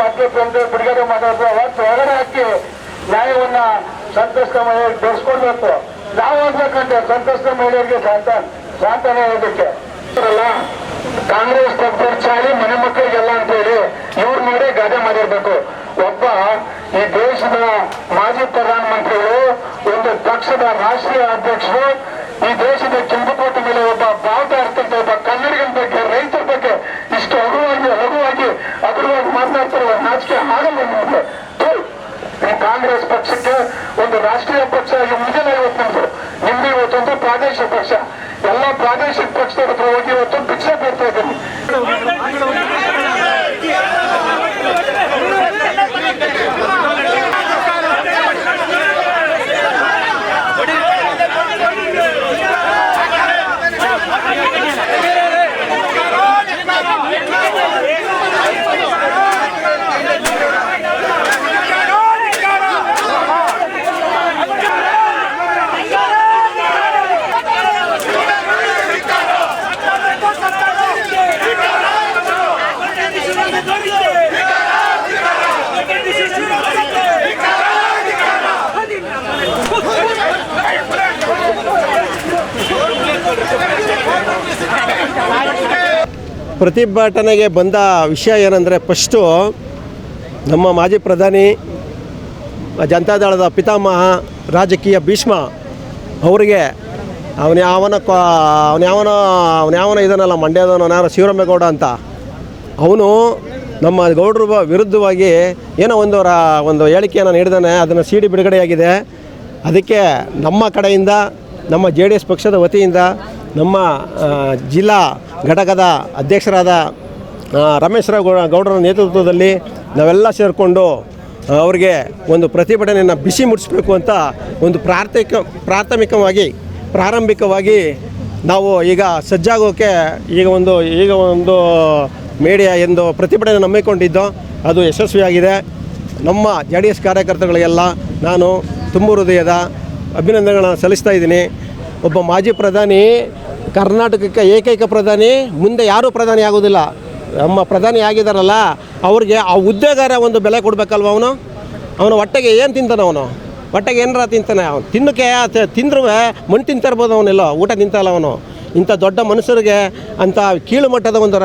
ಮತ್ತೆ ತಂದೆ ಬಿಡುಗಡೆ ಮಾಡಬೇಕು. ಅವತ್ತು ಹೊರಗಡೆ ಹಾಕಿ ನ್ಯಾಯವನ್ನ ಸಂತಸ್ತ ಮಹಿಳೆಯರಿಗೆ ಬೆಳೆಸ್ಕೊಳ್ಬೇಕು ನಾವು ಹೋಗ್ಬೇಕಂತೆ ಸಂತ್ರಸ್ತ ಮಹಿಳೆಯರಿಗೆ ಶಾಂತ ಶಾಂತನೆ ಹೇಳೋದಕ್ಕೆ ಕಾಂಗ್ರೆಸ್ ಚಾಲಿ ಮನೆ ಮಕ್ಕಳಿಗೆಲ್ಲ ಅಂತ ಹೇಳಿ ಇವ್ರ ಮೇಲೆ ಗಾದೆ ಮಾಡಿರ್ಬೇಕು. ಒಬ್ಬ ಈ ದೇಶದ ಮಾಜಿ ಪ್ರಧಾನಮಂತ್ರಿಗಳು, ಒಂದು ಪಕ್ಷದ ರಾಷ್ಟ್ರೀಯ ಅಧ್ಯಕ್ಷರು, ಈ ದೇಶದ ಕೆಂಪುಕೋಟೆ ಮೇಲೆ ಒಬ್ಬ ಬಾವುಟ ಇರ್ತಕ್ಕಂಥ ಒಬ್ಬ ಕನ್ನಡಿಗರ ಬಗ್ಗೆ ರೈತರ ಬಗ್ಗೆ ಇಷ್ಟು ಹಗುವಾಗಿ ಹಗುವಾಗಿ ಹಗುರವಾಗಿ ಮಾತನಾಡ್ತಿರುವ ನಾಚಿಕೆ ಆಗಲ್ಲ ನಿಮ್ಗೆ ಥು. ಕಾಂಗ್ರೆಸ್ ಪಕ್ಷಕ್ಕೆ ಒಂದು ರಾಷ್ಟ್ರೀಯ ಪಕ್ಷ ಆಗಿ ಮುಂದಿನ ಇವತ್ತು ನಮ್ದು. ನಿಮ್ದು ಇವತ್ತೊಂದು ಪ್ರಾದೇಶಿಕ ಪಕ್ಷ. ಎಲ್ಲ ಪ್ರಾದೇಶಿಕ ಪಕ್ಷದ ಹತ್ರ ಹೋಗಿ ಇವತ್ತು ಭಿಕ್ಷೆ ಬರ್ತಾ ಇದ್ದೀನಿ. ಪ್ರತಿಭಟನೆಗೆ ಬಂದ ವಿಷಯ ಏನಂದರೆ ಫಸ್ಟು ನಮ್ಮ ಮಾಜಿ ಪ್ರಧಾನಿ ಜನತಾದಳದ ಪಿತಾಮಹ ರಾಜಕೀಯ ಭೀಷ್ಮ ಅವರಿಗೆ ಅವನ ಯಾವನ ಅವನ ಯಾವನ ಅವನ ಯಾವನ ಇದನ್ನಲ್ಲ, ಮಂಡ್ಯದವನು ಯಾರು? ಶಿವರಾಮೇಗೌಡ ಅಂತ. ಅವನು ನಮ್ಮ ಗೌಡ್ರ ವಿರುದ್ಧವಾಗಿ ಏನೋ ಒಂದು ಒಂದು ಹೇಳಿಕೆಯನ್ನು ನೀಡಿದಾನೆ. ಅದನ್ನು ಸಿ ಡಿ ಬಿಡುಗಡೆಯಾಗಿದೆ. ಅದಕ್ಕೆ ನಮ್ಮ ಕಡೆಯಿಂದ, ನಮ್ಮ ಜೆ ಡಿ ಎಸ್ ಪಕ್ಷದ ವತಿಯಿಂದ ನಮ್ಮ ಜಿಲ್ಲಾ ಘಟಕದ ಅಧ್ಯಕ್ಷರಾದ ಆ, ರಮೇಶ್ ರಾವ್ ಗೌಡ ಗೌಡರ ನೇತೃತ್ವದಲ್ಲಿ ನಾವೆಲ್ಲ ಸೇರಿಕೊಂಡು ಅವರಿಗೆ ಒಂದು ಪ್ರತಿಭಟನೆಯನ್ನು ಬಿಸಿ ಮುಟ್ಟಿಸ್ಬೇಕು ಅಂತ ಒಂದು ಪ್ರಾರ್ಥಮಿಕ ಪ್ರಾಥಮಿಕವಾಗಿ ಪ್ರಾರಂಭಿಕವಾಗಿ ನಾವು ಈಗ ಸಜ್ಜಾಗೋಕ್ಕೆ ಈಗ ಒಂದು ಈಗ ಒಂದು ಮೀಡಿಯಾ ಎಂದು ಪ್ರತಿಭಟನೆ ನಂಬಿಕೊಂಡಿದ್ದು. ಅದು ಯಶಸ್ವಿಯಾಗಿದೆ. ನಮ್ಮ ಜೆ ಡಿ ಎಸ್ ಕಾರ್ಯಕರ್ತಗಳಿಗೆಲ್ಲ ನಾನು ತುಂಬ ಹೃದಯದ ಅಭಿನಂದನೆಗಳನ್ನು ಸಲ್ಲಿಸ್ತಾ ಇದ್ದೀನಿ. ಒಬ್ಬ ಮಾಜಿ ಪ್ರಧಾನಿ ಕರ್ನಾಟಕಕ್ಕೆ ಏಕೈಕ ಪ್ರಧಾನಿ, ಮುಂದೆ ಯಾರೂ ಪ್ರಧಾನಿ ಆಗೋದಿಲ್ಲ ನಮ್ಮ ಪ್ರಧಾನಿ ಆಗಿದ್ದಾರಲ್ಲ ಅವ್ರಿಗೆ ಆ ಉದ್ಯೋಗಾರ ಒಂದು ಬೆಲೆ ಕೊಡಬೇಕಲ್ವ ಅವನು? ಅವನು ಹೊಟ್ಟೆಗೆ ಏನು ತಿಂತಾನೆ ಅವನು? ಹೊಟ್ಟೆಗೆ ಏನಾರ ತಿಂತಾನೆ? ಅವನು ತಿನ್ನಕ್ಕೆ ತಿಂದ್ರೂ ಮಣ್ಣು ತಿಂತಾ ಇರ್ಬೋದು ಅವನೆಲ್ಲ ಊಟ ತಿಂತಲ್ಲ ಅವನು. ಇಂಥ ದೊಡ್ಡ ಮನುಷ್ಯರಿಗೆ ಅಂಥ ಕೀಳು ಮಟ್ಟದ ಒಂದು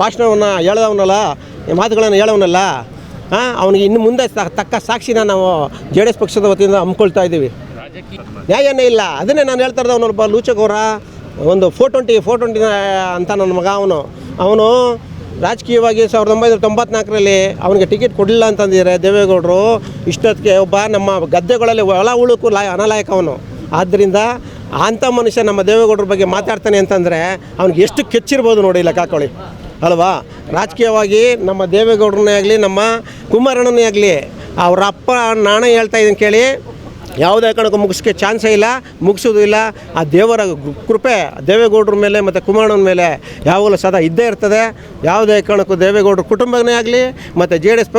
ಭಾಷಣವನ್ನು ಹೇಳ್ದವನಲ್ಲ, ಈ ಮಾತುಗಳನ್ನು ಹೇಳವನಲ್ಲ ಹಾಂ ಅವನಿಗೆ ಇನ್ನು ಮುಂದೆ ತಕ್ಕ ಸಾಕ್ಷಿನ ನಾವು ಜೆ ಡಿ ಎಸ್ ಪಕ್ಷದ ವತಿಯಿಂದ ಹಮ್ಮಿಕೊಳ್ತಾ ಇದ್ದೀವಿ. ನ್ಯಾಯನೇ ಇಲ್ಲ. ಅದನ್ನೇ ನಾನು ಹೇಳ್ತಾ ಇರೋದು ಅವನೊಬ್ಬ ಲೂಚಕೋರ. ಒಂದು ಫೋರ್ ಟ್ವೆಂಟಿ ಫೋರ್ ಟ್ವೆಂಟಿ ಅಂತ ನನ್ನ ಮಗ ಅವನು. ಅವನು ರಾಜಕೀಯವಾಗಿ ಸಾವಿರದ ಒಂಬೈನೂರ ತೊಂಬತ್ನಾಲ್ಕರಲ್ಲಿ ಅವನಿಗೆ ಟಿಕೆಟ್ ಕೊಡಲಿಲ್ಲ ಅಂತಂದಿದ್ದಾರೆ ದೇವೇಗೌಡರು ಇಷ್ಟೊತ್ತಿಗೆ ಒಬ್ಬ ನಮ್ಮ ಗದ್ದೆಗಳಲ್ಲಿ ಒಳ ಉಳುಕು ಲಾಯ, ಅನಲಾಯಕ ಅವನು. ಆದ್ದರಿಂದ ಅಂಥ ಮನುಷ್ಯ ನಮ್ಮ ದೇವೇಗೌಡರ ಬಗ್ಗೆ ಮಾತಾಡ್ತಾನೆ ಅಂತಂದರೆ ಅವ್ನಿಗೆ ಎಷ್ಟು ಕೆಚ್ಚಿರ್ಬೋದು ನೋಡಿ ಲೆಕ್ಕ ಹಾಕೊಳ್ಳಿ ಅಲ್ವಾ? ರಾಜಕೀಯವಾಗಿ ನಮ್ಮ ದೇವೇಗೌಡರನ್ನೇ ಆಗಲಿ, ನಮ್ಮ ಕುಮಾರಣ್ಣನೇ ಆಗಲಿ, ಅವರ ಅಪ್ಪ, ನಾನೇ ಹೇಳ್ತಾ ಇದ್ದೀನಿ ಕೇಳಿ ಯಾವುದೇ ಕಾರಣಕ್ಕೂ ಮುಗಿಸೋಕ್ಕೆ ಚಾನ್ಸೇ ಇಲ್ಲ, ಮುಗಿಸೋದು ಇಲ್ಲ. ಆ ದೇವರ ಕೃಪೆ ದೇವೇಗೌಡರ ಮೇಲೆ ಮತ್ತು ಕುಮಾರಣ್ಣನ ಮೇಲೆ ಯಾವಾಗಲೂ ಸದಾ ಇದ್ದೇ ಇರ್ತದೆ. ಯಾವುದೇ ಕಾರಣಕ್ಕೂ ದೇವೇಗೌಡರ ಕುಟುಂಬನೇ ಆಗಲಿ ಮತ್ತು ಜೆ ಡಿ ಎಸ್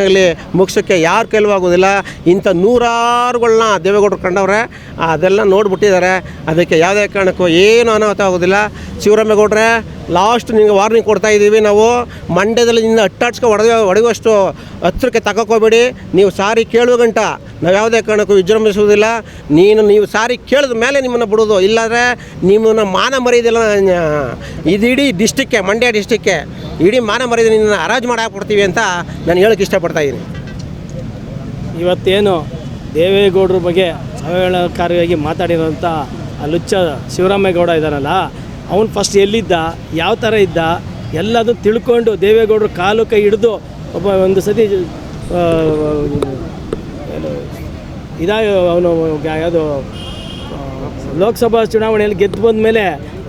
ಆಗಲಿ ಮುಗಿಸೋಕ್ಕೆ ಯಾರು ಕೆಲವಾಗೋದಿಲ್ಲ ಇಂಥ ನೂರಾರುಗಳನ್ನ ದೇವೇಗೌಡರು ಕಂಡವ್ರೆ, ಅದೆಲ್ಲ ನೋಡ್ಬಿಟ್ಟಿದ್ದಾರೆ. ಅದಕ್ಕೆ ಯಾವುದೇ ಕಾರಣಕ್ಕೂ ಏನು ಅನಾಹುತ ಆಗೋದಿಲ್ಲ ಶಿವರಾಮೇಗೌಡ್ರೆ ಲಾಸ್ಟ್ ನಿಮಗೆ ವಾರ್ನಿಂಗ್ ಕೊಡ್ತಾ ಇದ್ದೀವಿ ನಾವು. ಮಂಡ್ಯದಲ್ಲಿ ನಿನ್ನ ಅಟ್ಟಾಡ್ಸ್ಕೊ ಹೊಡೆದ ಹೊಡೆಯುವಷ್ಟು ಹತ್ರಕ್ಕೆ ತಗೋಕೋಬೇಡಿ ನೀವು ಸಾರಿ ಕೇಳುವ ಗಂಟ ನಾವು ಯಾವುದೇ ಕಾರಣಕ್ಕೂ ವಿಜೃಂಭಿಸುವುದಿಲ್ಲ. ನೀನು ನೀವು ಸಾರಿ ಕೇಳಿದ ಮೇಲೆ ನಿಮ್ಮನ್ನು ಬಿಡೋದು. ಇಲ್ಲಾಂದರೆ ನಿಮ್ಮನ್ನು ಮಾನ ಮರೆಯೋದಿಲ್ಲ ಇದು ಇಡೀ ಡಿಸ್ಟಿಕ್ಕೆ ಮಂಡ್ಯ ಡಿಸ್ಟಿಕ್ಕೆ ಇಡೀ ಮಾನ ಮರ್ಯಾದೆ ನಿನ್ನ ಹರಾಜು ಮಾಡಿ ಹಾಕ್ಬಿಡ್ತೀವಿ ಅಂತ ನಾನು ಹೇಳೋಕ್ಕೆ ಇಷ್ಟಪಡ್ತಾ ಇದ್ದೀನಿ. ಇವತ್ತೇನು ದೇವೇಗೌಡರ ಬಗ್ಗೆ ಅವಹೇಳನಕಾರಿಯಾಗಿ ಮಾತಾಡಿರೋಂಥ ಲುಚ್ಚ ಶಿವರಾಮೇಗೌಡ ಇದ್ದಾನಲ್ಲ ಅವನು ಫಸ್ಟ್ ಎಲ್ಲಿದ್ದ, ಯಾವ ಥರ ಇದ್ದ ಎಲ್ಲದನ್ನು ತಿಳ್ಕೊಂಡು ದೇವೇಗೌಡರು ಕಾಲು ಕೈ ಹಿಡಿದು ಒಬ್ಬ ಒಂದು ಸತಿ ಇದಾಗ ಅವನು ಯಾವುದು ಲೋಕಸಭಾ ಚುನಾವಣೆಯಲ್ಲಿ ಗೆದ್ದು ಬಂದ ಮೇಲೆ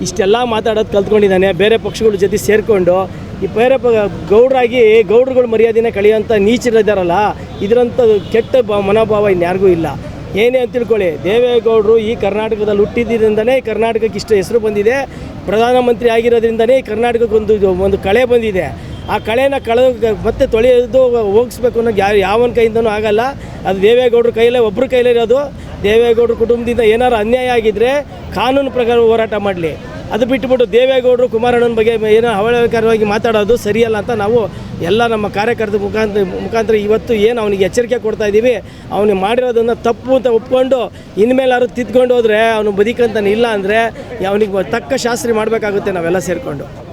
ಇಷ್ಟೆಲ್ಲ ಮಾತಾಡೋದು ಕಲ್ತ್ಕೊಂಡಿದ್ದಾನೆ. ಬೇರೆ ಪಕ್ಷಗಳ ಜೊತೆ ಸೇರಿಕೊಂಡು ಈ ಬೇರೆ ಪ ಗೌಡ್ರಾಗಿ ಗೌಡ್ರುಗಳ ಮರ್ಯಾದೆನ ಕಳೆಯೋಂಥ ನೀಚರಿದ್ದಾರಲ್ಲ ಇದರಂಥ ಕೆಟ್ಟ ಮನೋಭಾವ ಇನ್ಯಾರಿಗೂ ಇಲ್ಲ. ಏನೇ ಅಂತ ತಿಳ್ಕೊಳ್ಳಿ. ದೇವೇಗೌಡರು ಈ ಕರ್ನಾಟಕದಲ್ಲಿ ಹುಟ್ಟಿದ್ದರಿಂದನೇ ಕರ್ನಾಟಕಕ್ಕೆ ಇಷ್ಟು ಹೆಸರು ಬಂದಿದೆ. ಪ್ರಧಾನಮಂತ್ರಿ ಆಗಿರೋದ್ರಿಂದನೇ ಈ ಕರ್ನಾಟಕಕ್ಕೆ ಒಂದು ಒಂದು ಕಳೆ ಬಂದಿದೆ. ಆ ಕಳೆನ ಕಳೆ ಮತ್ತೆ ತೊಳೆಯೋದು ಹೋಗಿಸ್ಬೇಕು ಅನ್ನೋ ಯಾವ, ಯಾವನ ಕೈಯಿಂದನೂ ಆಗಲ್ಲ. ಅದು ದೇವೇಗೌಡರ ಕೈಯಲ್ಲೇ ಒಬ್ಬರ ಕೈಲೇ ಇರೋದು. ದೇವೇಗೌಡರ ಕುಟುಂಬದಿಂದ ಏನಾರು ಅನ್ಯಾಯ ಆಗಿದ್ದರೆ ಕಾನೂನು ಪ್ರಕಾರ ಹೋರಾಟ ಮಾಡಲಿ. ಅದು ಬಿಟ್ಟುಬಿಟ್ಟು ದೇವೇಗೌಡರು ಕುಮಾರಣ್ಣನ ಬಗ್ಗೆ ಏನೋ ಅವಹೇಳನಕಾರವಾಗಿ ಮಾತಾಡೋದು ಸರಿಯಲ್ಲ ಅಂತ ನಾವು ಎಲ್ಲ ನಮ್ಮ ಕಾರ್ಯಕರ್ತರ ಮುಖಾಂತರ ಮುಖಾಂತರ ಇವತ್ತು ಏನು ಅವನಿಗೆ ಎಚ್ಚರಿಕೆ ಕೊಡ್ತಾ ಇದ್ದೀವಿ ಅವನಿಗೆ ಮಾಡಿರೋದನ್ನು ತಪ್ಪು ಅಂತ ಒಪ್ಕೊಂಡು ಇನ್ಮೇಲಾದ್ರು ತಿದ್ಕೊಂಡು ಹೋದರೆ ಅವನು ಬದುಕಂತಾನೆ ಇಲ್ಲ ಅಂದರೆ ಅವನಿಗೆ ತಕ್ಕ ಶಾಸ್ತ್ರಿ ಮಾಡಬೇಕಾಗುತ್ತೆ ನಾವೆಲ್ಲ ಸೇರಿಕೊಂಡು.